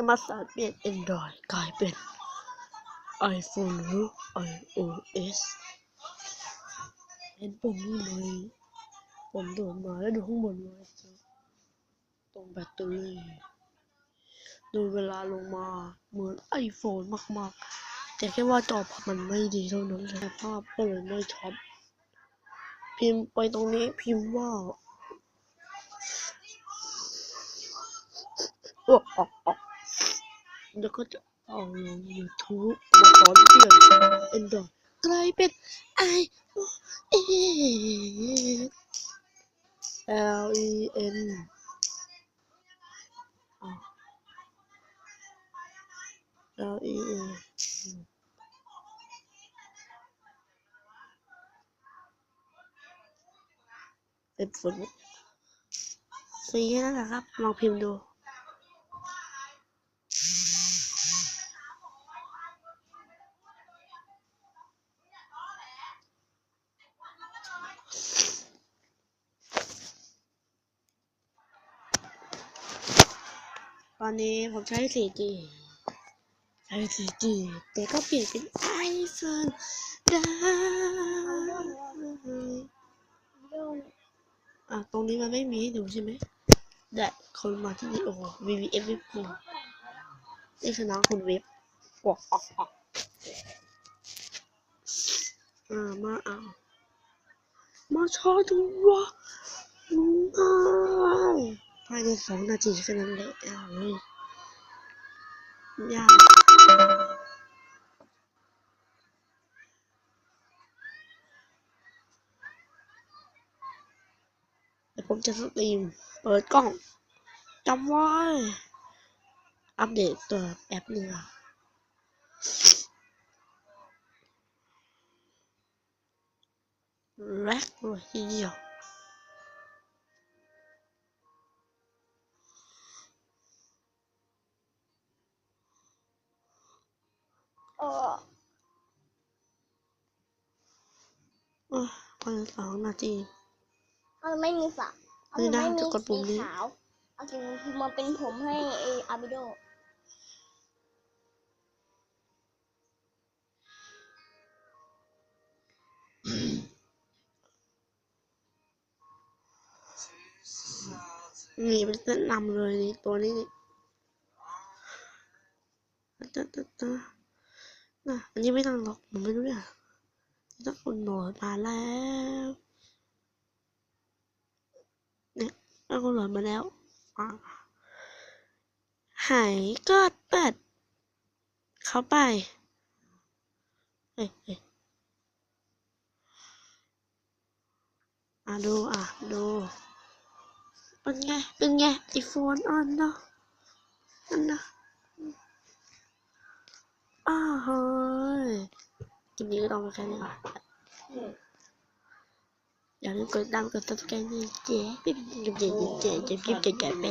จะมาสานเปลี่ยน Android กลายเป็น iPhone หรือ iOS เห็นปุ่มนี่ไหมผมดดมาแล้วดูข้างบนมาตรงแบตเตอรี่ดูเวลาลงมาเหมือน iPhone มากๆ แต่แค่ว่าจอมันไม่ดีเท่านั้นแหละภาพก็เลยไม่ชัดพิมพ์ไปตรงนี้พิมพ์ว่าโอ้โอ้โอ้ แล้วก็จะเอาลง YouTube มาสอนเปลี่ยน Android กลายเป็น i o s L E N อะ L E N เป็นฝนสีนั่นแหละครับ ลองพิมพ์ดู ตอนนี้ผมใช้ 4G ใช้ 4G แต่ก็เปลี่ยนเป็น iPhone ได้อะตรงนี้มันไม่มีให้ดูใช่ไหมแต่คนมาที่นี่โอ้ VVF เวิปคุณนี่คือน้องคุณเว็บออกออกออกอ่ามาเอามาชอดูวะง่าย ภายในสองนาทีแค่นั้นแหละเอาเลยยา องจำไว้อัปเดตตัวแอปหนึ่งอะแรกเลยทีเดียวเอออะภายในสองนาทีเอาไม่มีฝาเอาไม่ได้ไม่มีจะกดปุ่มนี้สีขาวเอาสีมาเป็นผมให้เออาบิโดนี่เป็นแนะนำเลยนี่ตัวนี้นี่ตะตะตะ น่ะอันนี้ไม่ต้องหรอกผมไม่รู้เนี่ยต้องคนโหลดมาแล้วเนี่ยต้องคนโหลดมาแล้วหายก็เปิดเข้าไปเฮ้ยเฮ้ยอะดูอะดูเป็นไงเป็นไงไอโฟนออนเนาะอันนะ อ้าวเฮ้ยกินนี้ก็ต้องมาแค่นี้ก่อนอย่าลืมกดติดตามกด subscribe นี่เจ๊ปิ๊บเจ๊เจ๊เจ๊เจ๊เจ๊เจ๊เจ๊ไป